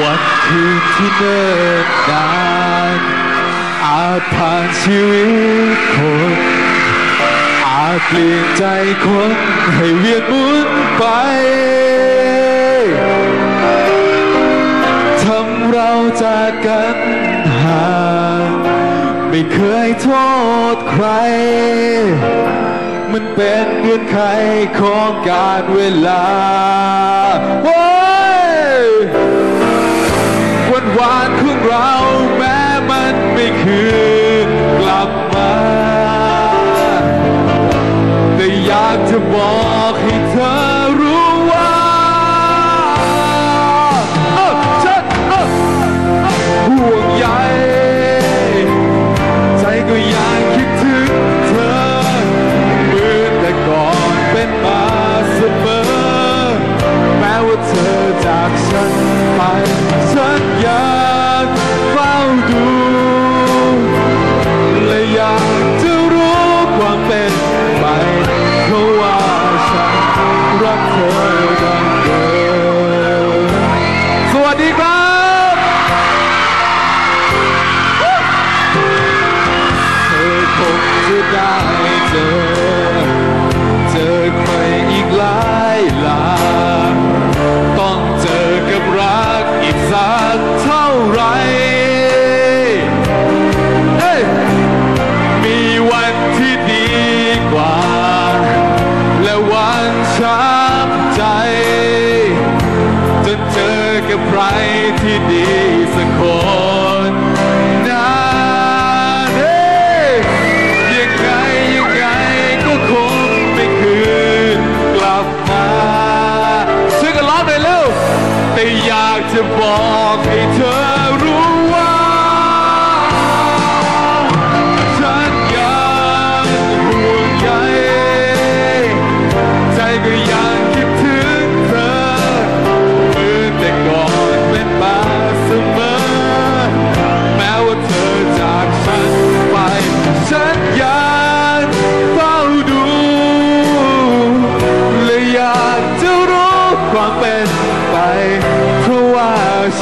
วันคืนที่เนิ่นนานอาจผ่านชีวิตคน อาจเปลี่ยนใจคนให้เวียนหมุนไป ทำเราจากกันห่างไม่เคยโทษใคร มันเป็นเงื่อนไขของการเวลา กับใครที่ดีสักคนนานเฮ้ยยังไงยังไงก็คงไม่คืนกลับมาช่วยกันร้องหน่อยเร็วแต่อยากจะบอกให้เธอ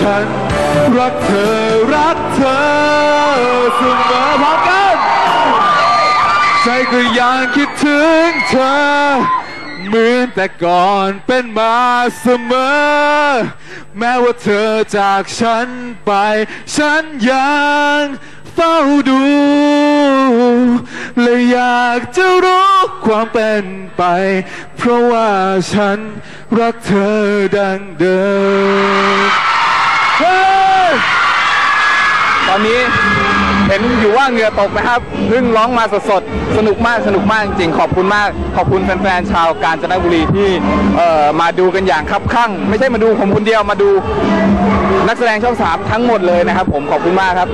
ฉัน รักเธอรักเธอเสมอพร้อมกันใจก็ยังคิดถึงเธอ เหมือนแต่ก่อนเป็นมาเสมอ แม้ว่าเธอจากฉันไป ฉันยังเฝ้าดูและอยากจะรู้ความเป็นไป เพราะว่าฉันรักเธอดังเดิม อนนี้เห็นอยู่ว่าเหงื่อตกนะครับเพิ่งร้องมาสดๆ สนุกมากสนุกมากจริงๆ ขอบคุณมาก ขอบคุณแฟนๆ ชาวกาญจนบุรีที่เอ่อมาดูกันอย่างคับคั่งไม่ใช่มาดูผมคนเดียวมาดูนักแสดงช่องสามทั้งหมดเลยนะครับ ผมขอบคุณมากครับ